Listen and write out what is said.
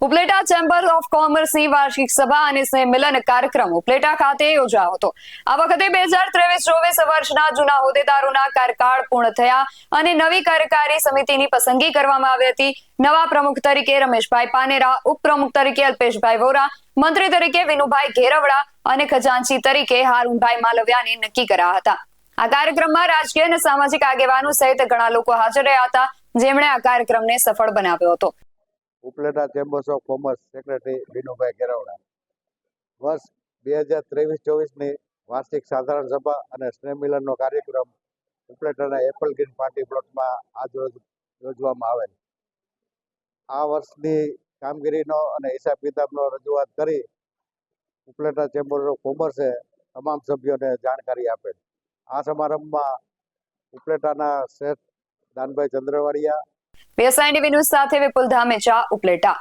Upleta chamber of કોમર્સની વાર્ષિક સભા અને સંમેલન કાર્યક્રમ ઉપલેટા ખાતે યોજાયો હતો. આ વખતે બે હજાર ત્રેવીસ ચોવીસ વર્ષના જૂના હોદ્દેદારોના કાર્યકાળ પૂર્ણ થયા અને નવી કાર્યકારી સમિતિની પસંદગી કરવામાં આવી હતી. નવા પ્રમુખ તરીકે રમેશભાઈ પાનેરા, ઉપપ્રમુખ તરીકે અલ્પેશભાઈ વોરા, મંત્રી તરીકે વિનુભાઈ ઘેરવડા અને ખજાનચી તરીકે હારૂનભાઈ માલવિયાને નક્કી કર્યા હતા. આ કાર્યક્રમમાં રાજકીય અને સામાજિક આગેવાનો સહિત ઘણા લોકો હાજર રહ્યા હતા. જેમણે આ કાર્યક્રમને સફળ બનાવ્યો હતો. Upleta chambers of commerce secretary Vinubhai Keravada વર્ષ બે હજાર ત્રેવીસ, ચોવીસની વાર્ષિક સાધારણ સભા અને સ્નેહમિલનનો કાર્યક્રમ ઉપલેટાના એપલ ગ્રીન પાર્ટી પ્લોટમાં આજરોજ યોજવામાં આવેલ. આ વર્ષની કામગીરીનો અને હિસાબ કિતાબનો રજૂઆત કરી ઉપલેટા ચેમ્બર ઓફ કોમર્સે તમામ સભ્યોને જાણકારી આપેલ. આ સમારંભમાં ઉપલેટાના શેઠ દાનભાઈ ચંદ્રવાડિયા બીએસઆઈ ન્યૂઝ સાથે વિપુલ ધામેચા ઉપલેટા.